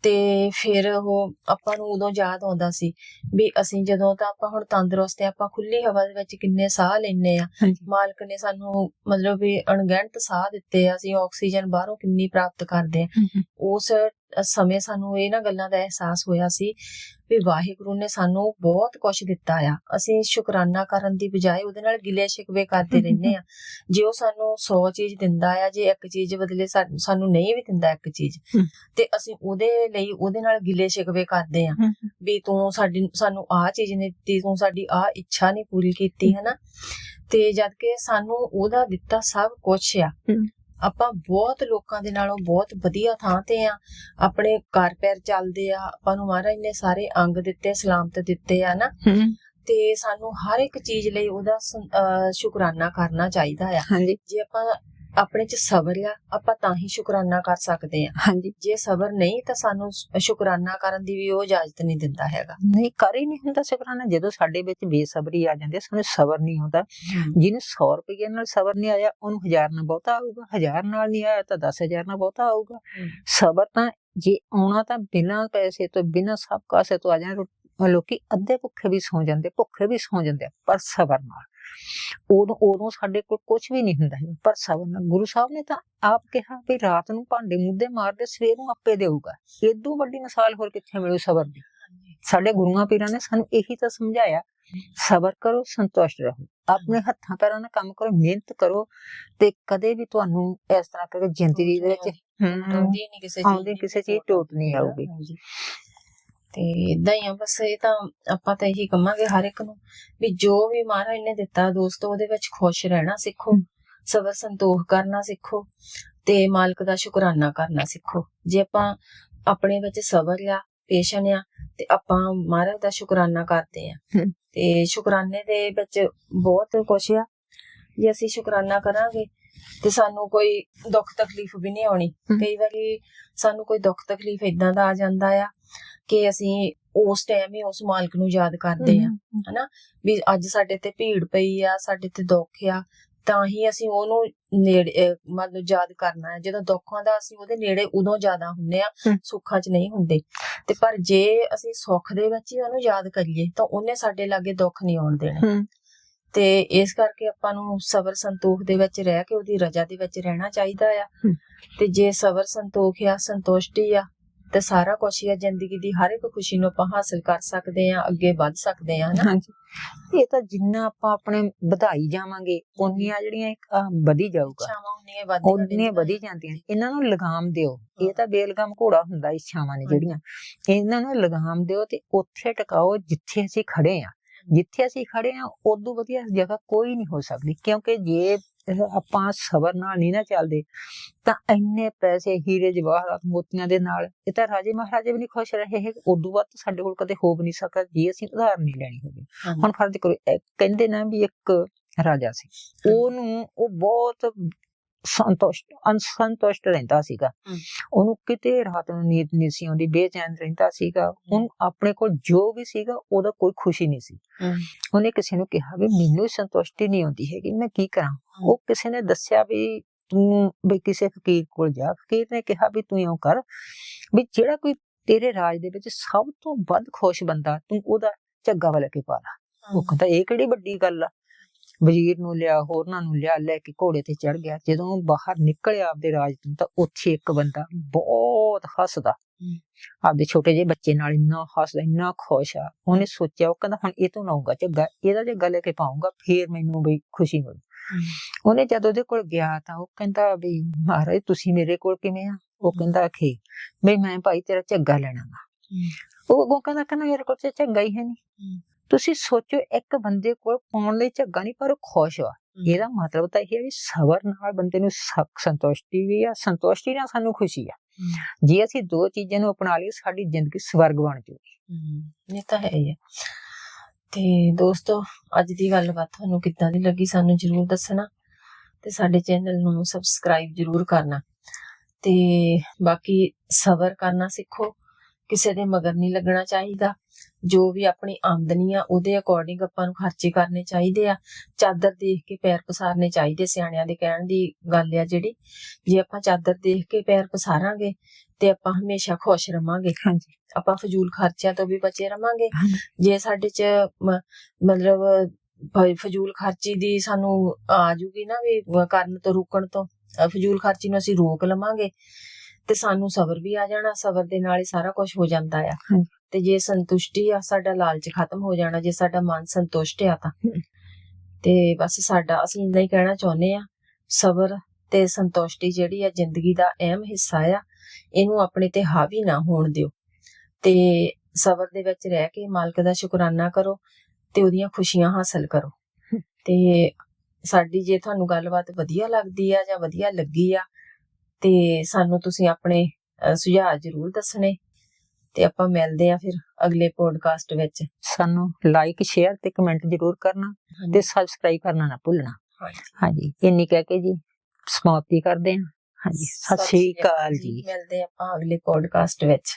ਤੇ ਫਿਰ ਉਹ ਆਪਾਂ ਨੂੰ ਉਦੋਂ ਯਾਦ ਆਉਂਦਾ ਸੀ ਵੀ ਅਸੀਂ ਜਦੋਂ ਤਾਂ ਆਪਾਂ ਹੁਣ ਤੰਦਰੁਸਤ ਆ ਆਪਾਂ ਖੁੱਲੀ ਹਵਾ ਦੇ ਵਿੱਚ ਕਿੰਨੇ ਸਾਹ ਲੈਨੇ ਆ ਮਾਲਕ ਨੇ ਸਾਨੂੰ ਮਤਲਬ ਵੀ ਅਣਗਿਣਤ ਸਾਹ ਦਿੱਤੇ ਆ ਅਸੀਂ ਆਕਸੀਜਨ ਬਾਹਰੋਂ ਕਿੰਨੀ ਪ੍ਰਾਪਤ ਕਰਦੇ ਆ ਉਸ ਸਮੇਂ ਸਾਨੂੰ ਇਹਨਾਂ ਗੱਲਾਂ ਦਾ ਅਹਿਸਾਸ ਹੋਇਆ ਸੀ ਵੀ ਵਾਹਿਗੁਰੂ ਨੇ ਸਾਨੂੰ ਬਹੁਤ ਕੁਝ ਦਿੱਤਾ ਆ। ਅਸੀਂ ਸ਼ੁਕਰਾਨਾ ਕਰਨ ਦੀ ਬਜਾਏ ਉਹਦੇ ਨਾਲ ਗਿਲੇ ਸ਼ਿਕਵੇ ਕਰਦੇ ਰਹਿੰਦੇ ਆ। ਜੇ ਉਹ ਸਾਨੂੰ 100 ਚੀਜ਼ ਦਿੰਦਾ ਆ ਜੇ ਇੱਕ ਚੀਜ਼ ਬਦਲੇ ਸਾਨੂੰ ਨਹੀਂ ਵੀ ਦਿੰਦਾ ਇੱਕ ਚੀਜ਼। ਤੇ ਅਸੀਂ ਉਹਦੇ ਲਈ ਉਹਦੇ ਨਾਲ ਗਿਲੇ ਸ਼ਿਕਵੇ ਕਰਦੇ ਆ ਵੀ ਤੂੰ ਸਾਡੀ ਸਾਨੂੰ ਆਹ ਚੀਜ਼ ਨਹੀਂ ਦਿੱਤੀ ਤੂੰ ਸਾਡੀ ਆਹ ਇੱਛਾ ਨਹੀਂ ਪੂਰੀ ਕੀਤੀ ਹੈ ਨਾ ਤੇ ਜਦ ਕਿ ਸਾਨੂੰ ਉਹਦਾ ਦਿੱਤਾ ਸਭ ਕੁਝ ਆ। ਆਪਾਂ ਬਹੁਤ ਲੋਕਾਂ ਦੇ ਨਾਲੋਂ ਬਹੁਤ ਵਧੀਆ ਥਾਂ ਤੇ ਆ। ਆਪਣੇ ਘਰ ਪੈਰ ਚੱਲਦੇ ਆ। ਆਪਾਂ ਨੂੰ ਮਹਾਰਾਜ ਨੇ ਸਾਰੇ ਅੰਗ ਦਿੱਤੇ ਸਲਾਮਤ ਦਿੱਤੇ ਆ ਨਾ। ਤੇ ਸਾਨੂੰ ਹਰ ਇੱਕ ਚੀਜ਼ ਲਈ ਉਹਦਾ ਸ਼ੁਕਰਾਨਾ ਕਰਨਾ ਚਾਹੀਦਾ ਆ। ਜੇ ਆਪਾਂ ਆਪਣੇ ਚ ਸਬਰ ਆ ਆਪਾਂ ਤਾਂ ਹੀ ਸ਼ੁਕਰਾਨਾ ਕਰ ਸਕਦੇ ਆ। ਹਾਂਜੀ। ਜੇ ਸਬਰ ਨਹੀਂ ਤਾਂ ਸਾਨੂੰ ਸ਼ੁਕਰਾਨਾ ਕਰਨ ਦੀ ਵੀ ਉਹ ਇਜਾਜ਼ਤ ਨਹੀਂ ਦਿੰਦਾ ਹੈਗਾ। ਨਹੀਂ ਕਰ ਹੀ ਨਹੀਂ ਹੁੰਦਾ ਸ਼ੁਕਰਾਨਾ। ਜਦੋਂ ਸਾਡੇ ਵਿੱਚ ਬੇਸਬਰੀ ਆ ਜਾਂਦੀ ਹੈ ਸਾਨੂੰ ਸਬਰ ਨਹੀਂ ਹੁੰਦਾ। ਜਿਹਨੂੰ 100 ਰੁਪਏ ਨਾਲ ਸਬਰ ਨਹੀਂ ਆਇਆ ਉਹਨੂੰ 1000 ਨਾਲ ਬਹੁਤਾ ਆਊਗਾ। 1000 ਨਾਲ ਨਹੀਂ ਆਇਆ ਤਾਂ 10000 ਨਾਲ ਬਹੁਤਾ ਆਊਗਾ। ਸਬਰ ਤਾਂ ਜੇ ਆਉਣਾ ਤਾਂ ਬਿਨਾਂ ਪੈਸੇ ਤੋਂ ਬਿਨਾਂ ਸਭ ਕਾਸੇ ਤੋਂ ਆ ਜਾਣਾ ਲੋਕੀ ਅੱਧੇ ਭੁੱਖੇ ਵੀ ਸੌ ਜਾਂਦੇ ਭੁੱਖੇ ਵੀ ਸੌ ਜਾਂਦੇ ਪਰ ਸਬਰ ਨਾਲ। ਉਦੋਂ ਉਦੋਂ ਸਾਡੇ ਕੋਲ ਕੁਝ ਵੀ ਨਹੀਂ ਹੁੰਦਾ ਪਰ ਸਬਰ ਨਾਲ ਗੁਰੂ ਸਾਹਿਬ ਨੇ ਤਾਂ ਆਪ ਕਿਹਾ ਵੀ ਰਾਤ ਨੂੰ ਭਾਂਡੇ ਮੁੱਦੇ ਮਾਰਦੇ ਸਵੇਰ ਨੂੰ ਆਪੇ ਦੇਊਗਾ। ਏਦੂ ਵੱਡੀ ਮਿਸਾਲ ਹੋਰ ਕਿੱਥੇ ਮਿਲੂ ਸਬਰ ਦੀ? ਸਾਡੇ ਗੁਰੂਆਂ ਪੀਰਾਂ ਨੇ ਸਾਨੂੰ ਇਹੀ ਤਾਂ ਸਮਝਾਇਆ ਸਬਰ ਕਰੋ ਸੰਤੁਸ਼ਟ ਰਹੋ। ਆਪਣੇ ਹੱਥਾਂ ਪੈਰਾਂ ਨਾਲ ਕੰਮ ਕਰੋ ਮਿਹਨਤ ਕਰੋ ਤੇ ਕਦੇ ਵੀ ਤੁਹਾਨੂੰ ਇਸ ਤਰ੍ਹਾਂ ਕਰਕੇ ਜ਼ਿੰਦਗੀ ਦੇ ਵਿੱਚ ਆਉਂਦੀ ਨਹੀਂ ਕਿਸੇ ਆਉਂਦੀ ਕਿਸੇ ਚੀਜ਼ ਟੋਟ ਨਹੀਂ ਆਊਗੀ। ਹਾਂਜੀ। ਤੇ ਇਦਾਂ ਹੀ ਆ ਬਸ ਇਹ ਤਾਂ ਆਪਾਂ ਤਾਂ ਇਹੀ ਕਹਾਂਗੇ ਹਰ ਇੱਕ ਨੂੰ ਵੀ ਜੋ ਵੀ ਮਹਾਰਾਜ ਨੇ ਦਿੱਤਾ ਦੋਸਤੋ ਉਹਦੇ ਵਿੱਚ ਖੁਸ਼ ਰਹਿਣਾ ਸਿੱਖੋ। ਸਬਰ ਸੰਤੋਖ ਕਰਨਾ ਸਿੱਖੋ ਤੇ ਮਾਲਕ ਦਾ ਸ਼ੁਕਰਾਨਾ ਕਰਨਾ ਸਿੱਖੋ ਜੇ ਆਪਾਂ ਆਪਣੇ ਵਿੱਚ ਸਬਰ ਆ ਪੇਸ਼ਨ ਆ ਤੇ ਆਪਾਂ ਮਹਾਰਾਜ ਦਾ ਸ਼ੁਕਰਾਨਾ ਕਰਦੇ ਆ। ਤੇ ਸ਼ੁਕਰਾਨੇ ਦੇ ਵਿੱਚ ਬਹੁਤ ਕੁਛ ਆ ਜੇ ਅਸੀਂ ਸ਼ੁਕਰਾਨਾ ਕਰਾਂਗੇ ਤੇ ਸਾਨੂੰ ਕੋਈ ਦੁੱਖ ਤਕਲੀਫ ਵੀ ਨਹੀਂ ਆਉਣੀ। ਕਈ ਵਾਰੀ ਸਾਨੂੰ ਕੋਈ ਦੁੱਖ ਤਕਲੀਫ ਇਦਾਂ ਦਾ ਆ ਜਾਂਦਾ ਆ ਕਿ ਅਸੀਂ ਉਸ ਟਾਈਮ ਹੀ ਉਸ ਮਾਲਕ ਨੂੰ ਯਾਦ ਕਰਦੇ ਆ ਵੀ ਅੱਜ ਸਾਡੇ ਤੇ ਭੀੜ ਪਈ ਆ ਸਾਡੇ ਤੇ ਦੁੱਖ ਆ ਤਾਂ ਹੀ ਅਸੀਂ ਉਹਨੂੰ ਨੇੜੇ ਮਤਲਬ ਯਾਦ ਕਰਨਾ ਹੈ ਜਦੋਂ ਦੁੱਖਾਂ ਦਾ ਅਸੀਂ ਉਹਦੇ ਨੇੜੇ ਉਦੋਂ ਜ਼ਿਆਦਾ ਹੁੰਨੇ ਆ। ਸੁੱਖਾਂ 'ਚ ਨਹੀਂ ਹੁੰਦੇ ਤੇ ਪਰ ਜੇ ਅਸੀਂ ਸੁੱਖ ਦੇ ਵਿੱਚ ਹੀ ਉਹਨੂੰ ਯਾਦ ਕਰੀਏ ਤਾਂ ਉਹਨੇ ਸਾਡੇ ਲਾਗੇ ਦੁੱਖ ਨਹੀਂ ਆਉਣ ਦੇਣੇ। ਤੇ ਇਸ ਕਰਕੇ ਆਪਾਂ ਨੂੰ ਸਬਰ ਸੰਤੋਖ ਦੇ ਵਿੱਚ ਰਹਿ ਕੇ ਉਹਦੀ ਰਜ਼ਾ ਦੇ ਵਿੱਚ ਰਹਿਣਾ ਚਾਹੀਦਾ ਆ। ਤੇ ਜੇ ਸਬਰ ਸੰਤੋਖ ਆ ਸੰਤੁਸ਼ਟੀ ਆ ਤੇ ਸਾਰਾ ਕੁਝ ਹੀ ਆ ਜ਼ਿੰਦਗੀ ਦੀ ਹਰ ਇੱਕ ਖੁਸ਼ੀ ਨੂੰ ਆਪਾਂ ਹਾਸਲ ਕਰ ਸਕਦੇ ਆ ਅੱਗੇ ਵੱਧ ਸਕਦੇ ਆ ਹਨਾ? ਇਹ ਤਾਂ ਜਿੰਨਾ ਆਪਾਂ ਆਪਣੇ ਵਧਾਈ ਜਾਵਾਂਗੇ ਉਨੀਆਂ ਜਿਹੜੀਆਂ ਵਧੀ ਜਾਊਗਾ। ਇੱਛਾਵਾਂ ਉਹਨੀਆਂ ਵਧੀ ਜਾਂਦੀਆਂ ਇਹਨਾਂ ਨੂੰ ਲਗਾਮ ਦਿਓ। ਇਹ ਤਾਂ ਬੇਲਗਾਮ ਘੋੜਾ ਹੁੰਦਾ ਇੱਛਾਵਾਂ ਨੇ ਜਿਹੜੀਆਂ। ਇਹਨਾਂ ਨੂੰ ਲਗਾਮ ਦਿਓ ਤੇ ਉੱਥੇ ਟਿਕਾਓ ਜਿੱਥੇ ਅਸੀਂ ਖੜੇ ਆ। ਜਿੱਥੇ ਅਸੀਂ ਖੜੇ ਆ ਉਦੋਂ ਵਧੀਆ ਜਗ੍ਹਾ ਕੋਈ ਨਹੀਂ ਹੋ ਸਕਦੀ ਕਿਉਂਕਿ ਜੇ ਆਪਾਂ ਸਬਰ ਨਾਲ ਨਹੀਂ ਨਾ ਚੱਲਦੇ ਤਾਂ ਇੰਨੇ ਪੈਸੇ ਹੀਰੇ ਜਵਾਹਰਾਤ ਮੋਤੀਆਂ ਦੇ ਨਾਲ ਇਹ ਤਾਂ ਰਾਜੇ ਮਹਾਰਾਜੇ ਵੀ ਨਹੀਂ ਖੁਸ਼ ਰਹੇ ਹੈ ਉਦੋਂ ਬਾਅਦ ਸਾਡੇ ਕੋਲ ਕਦੇ ਹੋ ਵੀ ਨਹੀਂ ਸਕਦਾ ਜੇ ਅਸੀਂ ਉਧਾਰ ਨਹੀਂ ਲੈਣੀ ਹੋਵੇ। ਹੁਣ ਫਰਜ਼ ਕਰੋ ਕਹਿੰਦੇ ਨਾ ਵੀ ਇੱਕ ਰਾਜਾ ਸੀ ਉਹਨੂੰ ਉਹ ਬਹੁਤ ਸੰਤੁਸ਼ਟ ਅਨਸੰਤੁਸ਼ਟ ਰਹਿੰਦਾ ਸੀਗਾ। ਉਹਨੂੰ ਕਿਤੇ ਰਾਤ ਨੂੰ ਨੀਂਦ ਨਹੀਂ ਸੀ ਆਉਂਦੀ ਬੇਚੈਨ ਰਹਿੰਦਾ ਸੀਗਾ। ਉਹਨੂੰ ਆਪਣੇ ਕੋਲ ਜੋ ਵੀ ਸੀਗਾ ਉਹਦਾ ਕੋਈ ਖੁਸ਼ੀ ਨਹੀਂ ਸੀ। ਉਹਨੇ ਕਿਸੇ ਨੂੰ ਕਿਹਾ ਵੀ ਮੈਨੂੰ ਸੰਤੁਸ਼ਟੀ ਨਹੀਂ ਆਉਂਦੀ ਹੈਗੀ ਮੈਂ ਕੀ ਕਰਾਂ? ਉਹ ਕਿਸੇ ਨੇ ਦੱਸਿਆ ਵੀ ਤੂੰ ਵੀ ਕਿਸੇ ਫਕੀਰ ਕੋਲ ਜਾ। ਫਕੀਰ ਨੇ ਕਿਹਾ ਵੀ ਤੂੰ ਇਉਂ ਕਰ ਵੀ ਜਿਹੜਾ ਕੋਈ ਤੇਰੇ ਰਾਜ ਦੇ ਵਿੱਚ ਸਭ ਤੋਂ ਵੱਧ ਖੁਸ਼ ਬੰਦਾ ਤੂੰ ਉਹਦਾ ਝੱਗਾ ਵਾਲਾ ਕੇ ਪਾ ਲਾ। ਉਹ ਕਹਿੰਦਾ ਇਹ ਕਿਹੜੀ ਵੱਡੀ ਗੱਲ ਆ? ਵਜ਼ੀਰ ਨੂੰ ਲਿਆ ਹੋਰਨਾਂ ਨੂੰ ਲਿਆ ਲੈ ਕੇ ਘੋੜੇ ਤੇ ਚੜ ਗਿਆ। ਜਦੋਂ ਬਾਹਰ ਨਿਕਲਿਆ ਆਪਦੇ ਰਾਜ ਤੋਂ ਤਾਂ ਉੱਥੇ ਇੱਕ ਬੰਦਾ ਬਹੁਤ ਹੱਸਦਾ। ਆਪਦੇ ਛੋਟੇ ਜਿਹੇ ਬੱਚੇ ਨਾਲ ਇੰਨਾ ਹੱਸਦਾ ਇੰਨਾ ਖੁਸ਼ ਆ। ਉਹਨੇ ਸੋਚਿਆ ਉਹ ਕਹਿੰਦਾ ਹੁਣ ਇਹ ਤੋਂ ਲਾਉਂਗਾ ਝੱਗਾ ਇਹਦਾ ਜੇ ਗਲੇ ਕੇ ਪਾਉਂਗਾ ਫੇਰ ਮੈਨੂੰ ਵੀ ਖੁਸ਼ੀ ਮਿਲੂ। ਉਹਨੇ ਜਦ ਉਹਦੇ ਕੋਲ ਗਿਆ ਤਾਂ ਉਹ ਕਹਿੰਦਾ ਵੀ ਮਹਾਰਾਜ ਤੁਸੀਂ ਮੇਰੇ ਕੋਲ ਕਿਵੇਂ ਆ? ਉਹ ਕਹਿੰਦਾ ਖੇ ਵੀ ਮੈਂ ਭਾਈ ਤੇਰਾ ਝੱਗਾ ਲੈਣਾ ਵਾ ਉਹ ਕਹਿੰਦਾ ਕਹਿੰਦਾ ਮੇਰੇ ਕੋਲ ਝੱਗਾ ਹੀ ਹੈ ਨਹੀਂ। ਤੁਸੀਂ ਸੋਚੋ ਇੱਕ ਬੰਦੇ ਕੋਲ ਪਾਉਣ ਲਈ ਝੱਗਾ ਨਹੀਂ ਪਰ ਉਹ ਖੁਸ਼ ਆ। ਇਹਦਾ ਮਤਲਬ ਤਾਂ ਇਹ ਹੈ ਵੀ ਸਬਰ ਨਾਲ ਬੰਦੇ ਨੂੰ ਸਖ ਸੰਤੁਸ਼ਟੀ ਵੀ ਆ ਸੰਤੁਸ਼ਟੀ ਨਾਲ ਸਾਨੂੰ ਖੁਸ਼ੀ ਆ। ਜੇ ਅਸੀਂ ਦੋ ਚੀਜ਼ਾਂ ਨੂੰ ਅਪਣਾ ਲਈਏ ਸਾਡੀ ਜ਼ਿੰਦਗੀ ਸਵਰਗ ਬਣ ਹਮ, ਇਹ ਤਾਂ ਹੈ ਹੀ ਹੈ ਤੇ ਦੋਸਤੋ ਅੱਜ ਦੀ ਗੱਲਬਾਤ ਤੁਹਾਨੂੰ ਕਿੱਦਾਂ ਦੀ ਲੱਗੀ ਸਾਨੂੰ ਜਰੂਰ ਦੱਸਣਾ ਤੇ ਸਾਡੇ ਚੈਨਲ ਨੂੰ ਸਬਸਕ੍ਰਾਈਬ ਜਰੂਰ ਕਰਨਾ। ਤੇ ਬਾਕੀ ਸਬਰ ਕਰਨਾ ਸਿੱਖੋ ਕਿਸੇ ਦੇ ਮਗਰ ਨਹੀਂ ਲੱਗਣਾ ਚਾਹੀਦਾ। ਜੋ ਵੀ ਆਪਣੀ ਆਮਦਨੀ ਆ ਉਹਦੇ ਅਕੋਰਡਿੰਗ ਆਪਾਂ ਨੂੰ ਖਰਚੇ ਕਰਨੇ ਚਾਹੀਦੇ ਆ। ਚਾਦਰ ਦੇਖ ਕੇ ਪੈਰ ਪਸਾਰਨੇ ਚਾਹੀਦੇ ਸਿਆਣਿਆਂ ਦੇ ਕਹਿਣ ਦੀ ਗੱਲ ਆ ਜਿਹੜੀ। ਜੇ ਆਪਾਂ ਚਾਦਰ ਦੇਖ ਕੇ ਪੈਰ ਪਸਾਰਾਂਗੇ ਤੇ ਆਪਾਂ ਹਮੇਸ਼ਾ ਖੁਸ਼ ਰਵਾਂਗੇ। ਹਾਂਜੀ। ਆਪਾਂ ਫਜ਼ੂਲ ਖਰਚਿਆਂ ਤੋਂ ਵੀ ਬਚੇ ਰਵਾਂਗੇ। ਜੇ ਸਾਡੇ ਚ ਮਤਲਬ ਫਜ਼ੂਲ ਖਰਚੀ ਦੀ ਸਾਨੂੰ ਆ ਜੂਗੀ ਨਾ ਵੀ ਕਰਨ ਤੋਂ ਰੁਕਣ ਤੋਂ ਫਜ਼ੂਲ ਖਰਚੀ ਨੂੰ ਅਸੀਂ ਰੋਕ ਲਵਾਂਗੇ ਤੇ ਸਾਨੂੰ ਸਬਰ ਵੀ ਆ ਜਾਣਾ। ਸਬਰ ਦੇ ਨਾਲ ਹੀ ਸਾਰਾ ਕੁਝ ਹੋ ਜਾਂਦਾ ਆ। ਤੇ ਜੇ ਸੰਤੁਸ਼ਟੀ ਆ ਸਾਡਾ ਲਾਲਚ ਖਤਮ ਹੋ ਜਾਣਾ ਜੇ ਸਾਡਾ ਮਨ ਸੰਤੁਸ਼ਟ ਆ ਤਾਂ। ਤੇ ਬਸ ਸਾਡਾ ਅਸੀਂ ਇੰਨਾ ਹੀ ਕਹਿਣਾ ਚਾਹੁੰਦੇ ਆ ਸਬਰ ਤੇ ਸੰਤੁਸ਼ਟੀ ਜਿਹੜੀ ਆ ਜ਼ਿੰਦਗੀ ਦਾ ਅਹਿਮ ਹਿੱਸਾ ਆ ਇਹਨੂੰ ਆਪਣੇ ਤੇ ਹਾਵੀ ਨਾ ਹੋਣ ਦਿਓ। ਤੇ ਸਬਰ ਦੇ ਵਿੱਚ ਰਹਿ ਕੇ ਮਾਲਕ ਦਾ ਸ਼ੁਕਰਾਨਾ ਕਰੋ ਤੇ ਉਹਦੀਆਂ ਖੁਸ਼ੀਆਂ ਹਾਸਲ ਕਰੋ। ਤੇ ਸਾਡੀ ਜੇ ਤੁਹਾਨੂੰ ਗੱਲਬਾਤ ਵਧੀਆ ਲੱਗਦੀ ਆ ਜਾਂ ਵਧੀਆ ਲੱਗੀ ਆ ਤੇ ਸਾਨੂੰ ਤੁਸੀਂ ਆਪਣੇ ਸੁਝਾਅ ਜ਼ਰੂਰ ਦੱਸਣੇ। ਤੇ ਆਪਾਂ ਮਿਲਦੇ ਆ ਫਿਰ ਅਗਲੇ ਪੋਡਕਾਸਟ ਵਿੱਚ। ਸਾਨੂੰ ਲਾਈਕ ਸ਼ੇਅਰ ਤੇ ਕਮੈਂਟ ਜ਼ਰੂਰ ਕਰਨਾ ਤੇ ਸਬਸਕ੍ਰਾਈਬ ਕਰਨਾ ਨਾ ਭੁੱਲਣਾ। ਹਾਂਜੀ। ਇੰਨੀ ਕਹਿ ਕੇ ਜੀ ਸਮਾਪਤੀ ਕਰਦੇ ਹਾਂ। ਹਾਂਜੀ ਸਤਿ ਸ਼੍ਰੀ ਅਕਾਲ ਜੀ। ਮਿਲਦੇ ਆਪਾਂ ਅਗਲੇ ਪੋਡਕਾਸਟ ਵਿੱਚ।